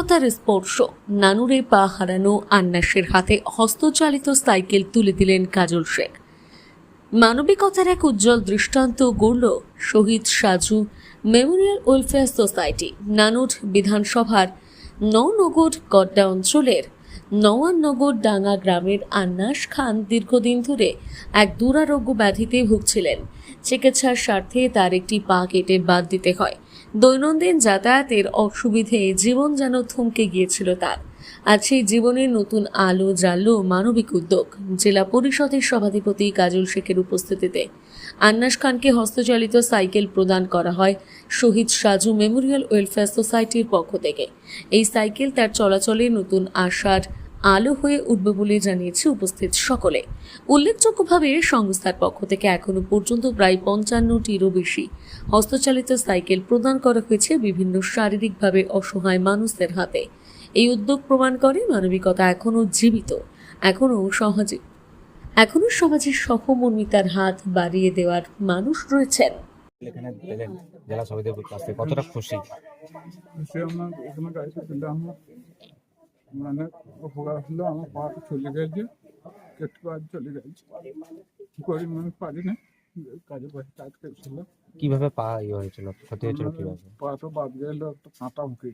মানবিকতার স্পর্শ। নানুরে পা হারানো আন্নাসের হাতে হস্তচালিত সাইকেল তুলে দিলেন কাজল শেখ। মানবিকতার এক উজ্জ্বল দৃষ্টান্ত গড়ল শহীদ Saju memorial welfare society Nanoor বিধানসভার নওনগর গড্ডা অঞ্চলের নওয়াননগর ডাঙ্গা গ্রামের আন্নাস খান দীর্ঘদিন ধরে এক দুরারোগ্য ব্যাধিতে ভুগছিলেন। চিকিৎসার স্বার্থে তার একটি পা কেটে বাদ দিতে হয়। দৈনন্দিন যাতায়াতের অসুবিধে জীবন যেন থমকে গিয়েছিল তার। আজ সেই জীবনের নতুন আলো জ্বাললো মানবিক উদ্যোগ। জেলা পরিষদের সভাধিপতি কাজল শেখের উপস্থিতিতে আন্নাস খানকে হস্তচালিত সাইকেল প্রদান করা হয় শহীদ সাজু মেমোরিয়াল ওয়েলফেয়ার সোসাইটির পক্ষ থেকে। এই সাইকেল তার চলাচলে নতুন আশার আলো হয়ে উঠবে বলে জানিয়েছে উপস্থিত সকলে। উল্লেখযোগ্যভাবে সংস্থার পক্ষ থেকে এখনও পর্যন্ত প্রায় পঞ্চান্নটিরও বেশি হস্তচালিত সাইকেল প্রদান করা হয়েছে বিভিন্ন শারীরিকভাবে অসহায় মানুষদের হাতে। এই উদ্যোগ প্রমাণ করে মানবিকতা এখনও জীবিত এখনও সহজে। এখনও সমাজের সহমর্মিতার হাত বাড়িয়ে দেওয়ার মানুষ রয়েছেন। এখানে জেলা সভাপতির কাছ থেকে কতটা খুশি? আমার এখানে গাড়িতে দিলে আমার মানে উপকার হলো আমার পাটা চলে গেছে কেটে পাড় চলে গেছে। গরিব মানুষ পারি না কাজে পয়সা কাজ করছিল। কীভাবে পা ইয়ে হয়েছিল ক্ষতি হয়েছিল মানে কীভাবে? পা তো বাদ গেল তো কাঁটা মুখে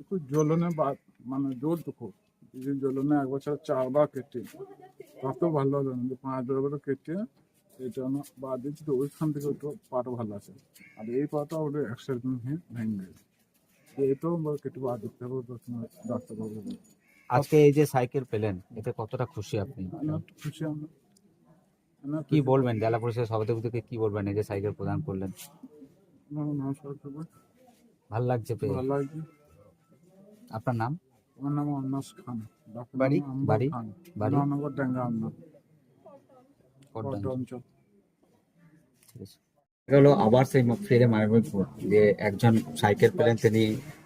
একটু জ্বলনে বাদ মানে জোর তো খুব যে জ্বলনে এক বছর চারবার কেটে কত ভালো হলো না। পাঁচ দরবার কেটে এটা বাদ দিচ্ছি তো ওইখান থেকে একটু পাটা ভালো আছে। আর এই পাটা ওটা অ্যাক্সিডেন্ট হয়ে ভেঙে গেছে। এটাও আমার কেটে বাদ ডাক্তারবাবু আজকে এই যে সাইকেল পেলেন এতে কতটা খুশি আপনি? অনেক খুশি আমরা। কি বলবেন জেলা পরিষদের সভাপতিকে কি বলবেন এই যে সাইকেল প্রদান করলেন? ভালো লাগছে পেয়ে। ভালো লাগছে। আপনার নাম? আমার নাম অন্নাস খান। বাড়ি? বাড়ি? বাড়ি? নবনগর ডাঙ্গা অঞ্চল ঠিক আছে। হলো আবার সেই ফিরে মায়াবীপুর যে একজন সাইকেল পেলেন তিনি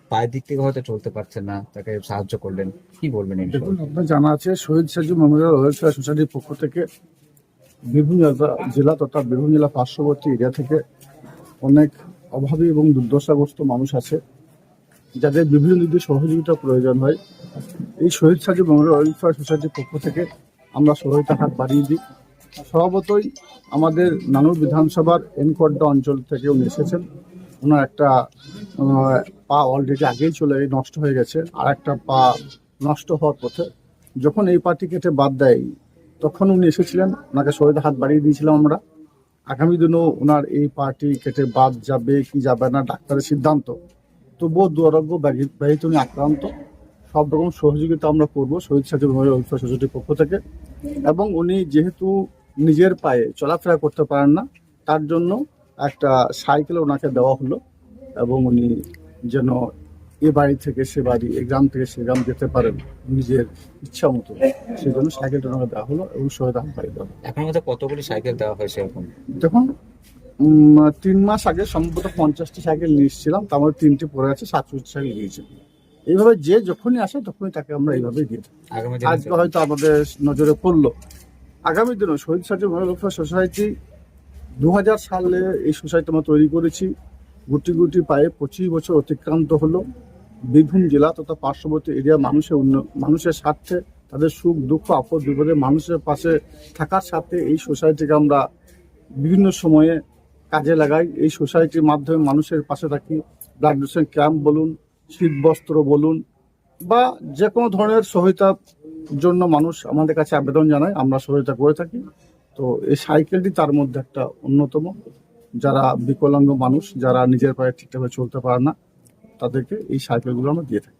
পায়ের দিক থেকে হয়তো চলতে পারছেন না তাকে সাহায্য করলেন। কি বলবেন দেখুন আপনার জানা আছে শহীদ সাজু মেমোরিয়াল ওয়েলফেয়ার সোসাইটির পক্ষ থেকে বিভিন্ন জেলা- জেলা তথা বিভিন্ন জেলা পার্শ্ববর্তী এরিয়া থেকে অনেক অভাবী এবং দুর্দশাগ্রস্ত মানুষ আছে যাদের বিভিন্ন দিক দিয়ে সহযোগিতা প্রয়োজন হয়। এই শহীদ সাজু মেমোরিয়াল ওয়েলফেয়ার সোসাইটির পক্ষ থেকে আমরা সহায়তা হাত বাড়িয়ে দিই। স্বভাবতই আমাদের নানুর বিধানসভার এনকড্ডা অঞ্চল থেকে উনি এসেছেন। ওনার একটা পা অলরেডি আগেই চলে নষ্ট হয়ে গেছে। আর একটা পা নষ্ট হওয়ার পথে যখন এই পাটি কেটে বাদ দেয়, তখন উনি এসেছিলেন। ওনাকে সহায়তা হাত বাড়িয়ে দিয়েছিলাম আমরা। আগামী দিনেও ওনার এই পাটি কেটে বাদ যাবে কি যাবে না, ডাক্তারের সিদ্ধান্ত। তবুও দুরারোগ্য ব্যাধিতে উনি আক্রান্ত। সব রকম সহযোগিতা আমরা করব, শহীদ সাজু সোসাইটির পক্ষ থেকে। এবং উনি যেহেতু নিজের পায়ে চলাফেরা করতে পারেন না তার জন্য একটা সাইকেল ওনাকে দেওয়া হলো এবং উনি যেন এ বাড়ি থেকে সে বাড়ি এ গ্রাম থেকে সে গ্রাম যেতে পারেন নিজের ইচ্ছা মতো সেই জন্য সাইকেলটা ওনাকে দেওয়া হলো এবং সহায়তা বাড়ি দেওয়া হলো। এখন মধ্যে কতগুলি সাইকেল দেওয়া হয়েছে এখন দেখুন তিন মাস আগে সম্ভবত পঞ্চাশটি সাইকেল নিয়ে এসেছিলাম তার মধ্যে তিনটি পড়ে আছে সাতষট্টি সাইকেল দিয়েছে এইভাবে যে যখনই আসে তখনই তাকে আমরা এইভাবেই থাকি। আজকে হয়তো আমাদের নজরে পড়ল আগামী দিনে শহীদ সাজু ওয়েলফেয়ার সোসাইটি দু হাজার সালে এই সোসাইটি আমরা তৈরি করেছি। গুটি গুটি পায়ে পঁচিশ বছর অতিক্রান্ত হলো। বীরভূম জেলা তথা পার্শ্ববর্তী এরিয়া মানুষের উন্ন মানুষের স্বার্থে, তাদের সুখ, দুঃখ, আপদ, বিপদে মানুষের পাশে থাকার সাথে এই সোসাইটিকে আমরা বিভিন্ন সময়ে কাজে লাগাই। এই সোসাইটির মাধ্যমে মানুষের পাশে থাকি। ব্লাড ডোনেশন ক্যাম্প বলুন শীত বস্ত্র বলুন বা যে কোনো ধরনের সহায়তার জন্য মানুষ আমাদের কাছে আবেদন জানায়, আমরা সহযোগিতা করে থাকি। তো এই সাইকেলটি তার মধ্যে একটা অন্যতম। যারা বিকলাঙ্গ মানুষ, যারা নিজের পায়ে ঠিকঠাকভাবে চলতে পারে না, তাদেরকে এই সাইকেলগুলো আমরা দিয়ে থাকি।